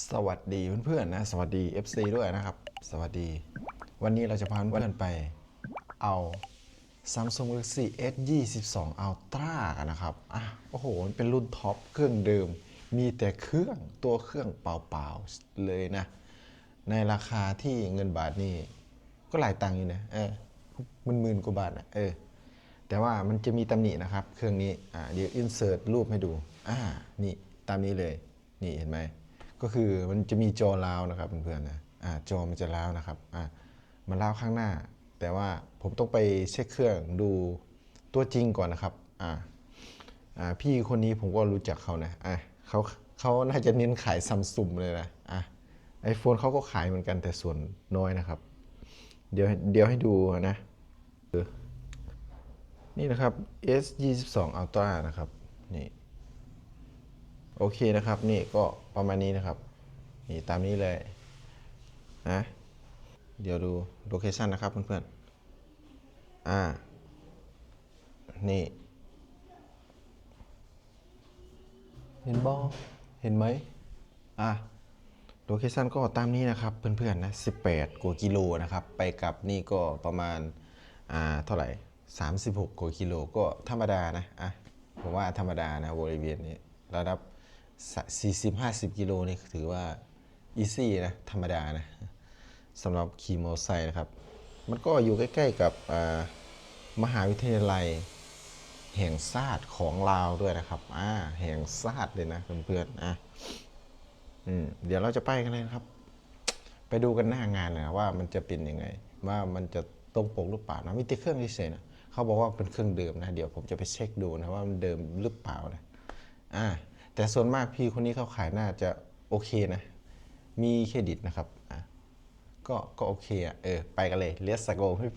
สวัสดีเพื่อนๆนะ สวัสดี FC ด้วยนะครับ สวัสดี วันนี้เราจะพาเพื่อนๆไปเอา Samsung Galaxy S 22 Ultra กันนะครับอะโอ้โหมันเป็นรุ่นท็อปเครื่องเดิม มีแต่เครื่องตัวเครื่องเปล่าๆเลยนะ ในราคาที่เงินบาทนี่ ก็หลายตังค์อยู่นะ เออมันหมื่นกว่าบาทนะเออ แต่ว่ามันจะมีตำหนินะครับ เครื่องนี้ อ่าเดี๋ยวอินเสิร์ตรูปให้ดู อ่า นี่ตามนี้เลย นี่เห็นไหม ก็คือมันจะมีจอลาวนะครับเพื่อนๆนะอ่าจอมันจะลาวนะครับอ่ามันลาวข้างหน้า แต่ว่าผมต้องไปเช็คเครื่องดูตัวจริงก่อนนะครับอ่าอ่าพี่คนนี้ผมก็รู้จักเขานะอะเขาเขาน่าจะเน้นขายซัมซุงเลยนะอะไอโฟนเขาก็ขายเหมือนกันแต่ส่วนน้อยนะครับ เดี๋ยวเดี๋ยวให้ดูนะนี่นะครับ S 22 Ultra นะครับนี่ โอเคนะครับ นี่ก็ประมาณนี้นะครับ นี่ตามนี้เลยนะเดี๋ยวดูโลเคชันนะครับเพื่อนๆ อ่า นี่ เห็นบอเห็นไหมอะโลเคชันก็ตามนี้นะครับเพื่อนๆนะ 18 กว่ากิโลนะครับ ไปกลับนี่ก็ประมาณ อ่า เท่าไหร่ 36 กว่ากิโลก็ธรรมดานะ อะ ผมว่าธรรมดานะบริเวณนี้ระดับ 40-50 กิโลนี่ถือว่าอีซี่นะธรรมดานะสำหรับขี่มอเตอร์ไซค์นะครับ มันก็อยู่ใกล้ ๆ กับมหาวิทยาลัยแห่งชาติของลาวด้วยนะครับอ่าแห่งชาติเลยนะเพื่อนๆอะอืมเดี๋ยวเราจะไปกันเลยนะครับ ไปดูกันหน้างานนะว่ามันจะเป็นยังไง ว่ามันจะตรงปกหรือเปล่านะมีต่เครื่องเฉยๆนะเขาบอกว่าเป็นเครื่องเดิมนะ เดี๋ยวผมจะไปเช็คดูนะว่ามันเดิมหรือเปล่านะอ่า แต่ส่วนมากพี่คนนี้เขาขายน่าจะโอเคนะ มีเครดิตนะครับอะก็ก็โอเคอะเออไปกันเลยเลสโกพี่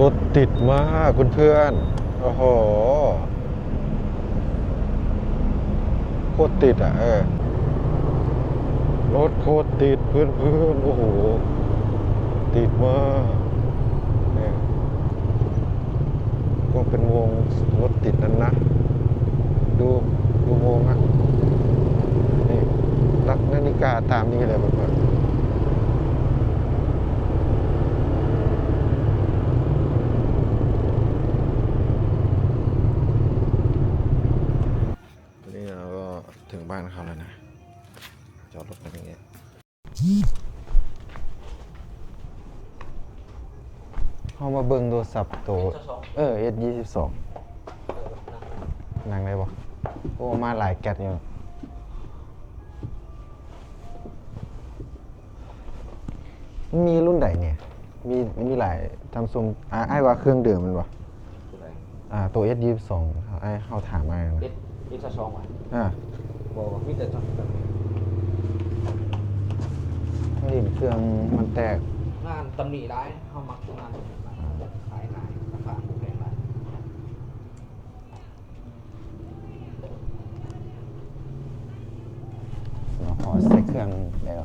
รถติดมากคุณเพื่อนๆโอ้โห โคตรติดอะเออรถโคตรติดเพื่อนเพื่อนๆโอ้โห ติดมากเนี่ยก็เป็นวงรถติดนั้นนะ ดูดูวงอะ นี่ลักนาฬิกาตามนี้เลยเพื่อนๆ ตอนนี้เราก็ถึงบ้านเขาแล้วนะ จอดรถกันอย่างเงี้ยเขามาเบิ่งโทรศัพท์ตัวเออ S ยี่สิบสองนั่งได้ปะโอ้มาหลายแกตอยู่มันมีรุ่นไหนเนี่ย มีมีหลายทำซุมอ่าไอ้ว่าเครื่องเดิมมันวะตัวไหนอ่าตัว S ยี่สิบสองไอ้เขาถามมาเอ็ดเอ็ดสองว่ะอ่า บอกว่ามีแต่ต้องแบบนี้นี่เครื่องมันแตก งานตำหนิได้เข้ามักงานตำหนิได้ขายง่ายราคาแพงได้เราขอเซ็คเครื่องแล้ว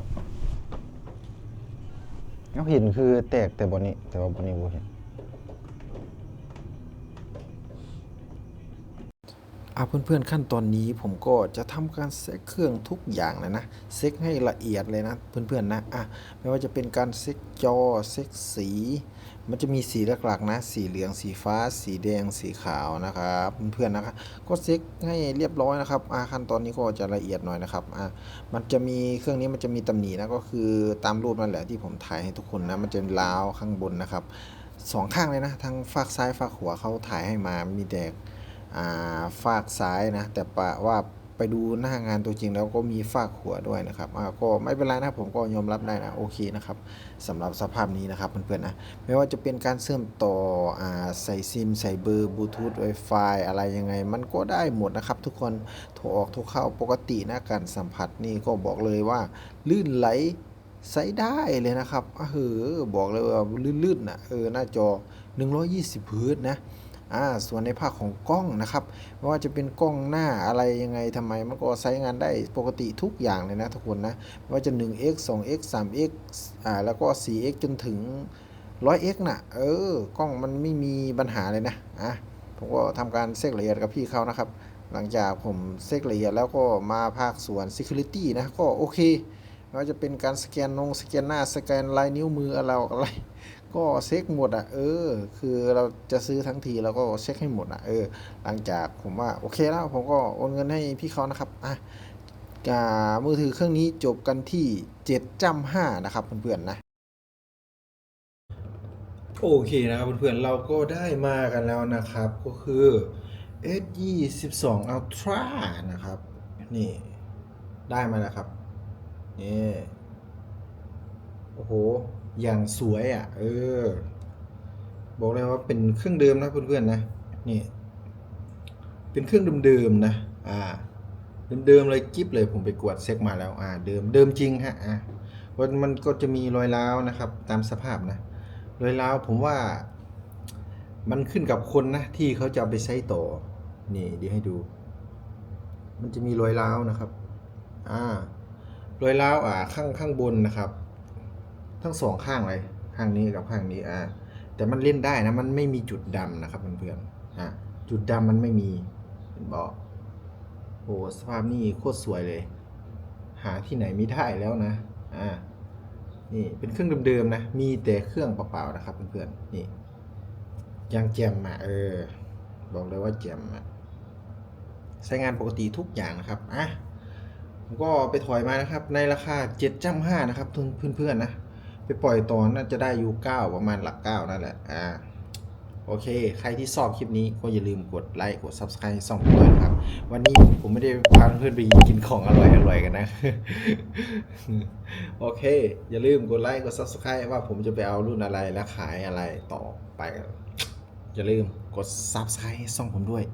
เอาเห็นคือแตกแต่บนนี้ แต่ว่าบนนี้บ่เห็น อะเพื่อนๆขั้นตอนนี้ผมก็จะทำการเซ็คเครื่องทุกอย่างเลยนะเซ็คให้ละเอียดเลยนะเพื่อนๆนะอะไม่ว่าจะเป็นการเซ็คจอเซ็คสี มันจะมีสีหลักๆนะ สีเหลืองสีฟ้า สีแดงสีขาวนะครับเพื่อนๆนะครับก็เซ็คให้เรียบร้อยนะครับอะขั้นตอนนี้ก็จะละเอียดหน่อยนะครับอะมันจะมีเครื่องนี้มันจะมีตำหนินะก็คือตามรูปนั่นแหละที่ผมถ่ายให้ทุกคนนะมันจะล้าวข้างบนนะครับสองข้างเลยนะทั้งฝากซ้ายฝากขวาเขาถ่ายให้มามีแต่ ฝากซ้ายนะ แต่ปะว่าไปดูหน้างานตัวจริงแล้วก็มีฝากหัวด้วยนะครับก็ไม่เป็นไรนะผมก็ยอมรับได้นะโอเคนะครับสำหรับสภาพนี้นะครับเพื่อนๆนะไม่ว่าจะเป็นการเชื่อมต่ออใส่ซิม ใส่เบอร์บลูทูธไวไฟอะไรยังไง มันก็ได้หมดนะครับ ทุกคนโทรออกโทรเข้าปกตินะการสัมผัสนี่ก็บอกเลยว่า ลื่นไหลใช้ได้เลยนะครับอะเออบอกเลยว่าลื่นๆนะเออหน้าจอ 120 เฮิร์ตนะ อ่าส่วนในภาคของกล้องนะครับไม่ว่าจะเป็นกล้องหน้าอะไรยังไงทำไมมันก็ใช้งานได้ปกติทุกอย่างเลยนะทุกคนนะไม่ว่าจะ 1x 2x 3x อ่าแล้วก็ 4x จนถึง 100x น่ะเออกล้องมันไม่มีปัญหาเลยนะอะผมก็ทำการเซ็กละเอียดกับพี่เขานะครับ หลังจากผมเซ็กละเอียดแล้วก็มาภาคส่วน Security นะก็โอเคไม่ว่าจะเป็นการสแกนนงสแกนหน้าสแกนลายนิ้วมืออะไรอะไร ก็เช็คหมดอะเออ คือเราจะซื้อทั้งทีเราก็เช็คให้หมดอะเออ หลังจากผมว่าโอเคแล้วผมก็โอนเงินให้พี่เขานะครับอะอ่ามือถือเครื่องนี้จบกันที่7จำ5นะครับเพื่อนๆนะโอเคนะครับเพื่อนๆเราก็ได้มากันแล้วนะครับก็คือ S 2 2 Ultra นะครับ นี่ ได้มาแล้วครับนี่โอ้โห อย่างสวยอะ เออ บอกเลยว่าเป็นเครื่องเดิมนะเพื่อนๆนะ นี่ เป็นเครื่องเดิมๆนะ อ่า เดิมๆเลยกิ๊บเลยผมไปกวดเซ็กมาแล้ว อ่า เดิมเดิมจริงฮะ อ่ามันมันก็จะมีรอยร้าวนะครับ ตามสภาพนะ รอยร้าวผมว่ามันขึ้นกับคนนะ ที่เขาจะเอาไปใช้ต่อ นี่เดียวให้ดู มันจะมีรอยร้าวนะครับ อ่ารอยร้าวอ่าข้างข้างบนนะครับ ทั้งสองข้างเลยข้างนี้กับข้างนี้อ่าแต่มันเล่นได้นะ มันไม่มีจุดดำนะครับเพื่อนๆอ่าจุดดำมันไม่มีเห็นบอกโอ้สภาพนี่โคตรสวยเลย หาที่ไหนไม่ได้แล้วนะอ่านี่เป็นเครื่องเดิมๆนะ มีแต่เครื่องเปล่าๆนะครับเพื่อนๆนี่ยังแจมอะเออ บอกเลยว่าแจมอะใช้งานปกติทุกอย่างนะครับอะผมก็ไปถอยมานะครับ ในราคา7จ้ำ5นะครับเพื่อนๆนะ ไปปล่อยตอนน่าจะได้อยู่9ประมาณหลัก9นั่นแหละอ่าโอเค ใครที่ชอบคลิปนี้ก็อย่าลืมกดไลค์กด Subscribe ส่องผมด้วยนะครับ วันนี้ผมไม่ได้พาเพื่อนไปกินของอร่อยๆกันนะ โอเค อย่าลืมกดไลค์กด Subscribe ว่าผมจะไปเอารุ่นอะไรและขายอะไรต่อไป อย่าลืมกด Subscribe ส่องผมด้วย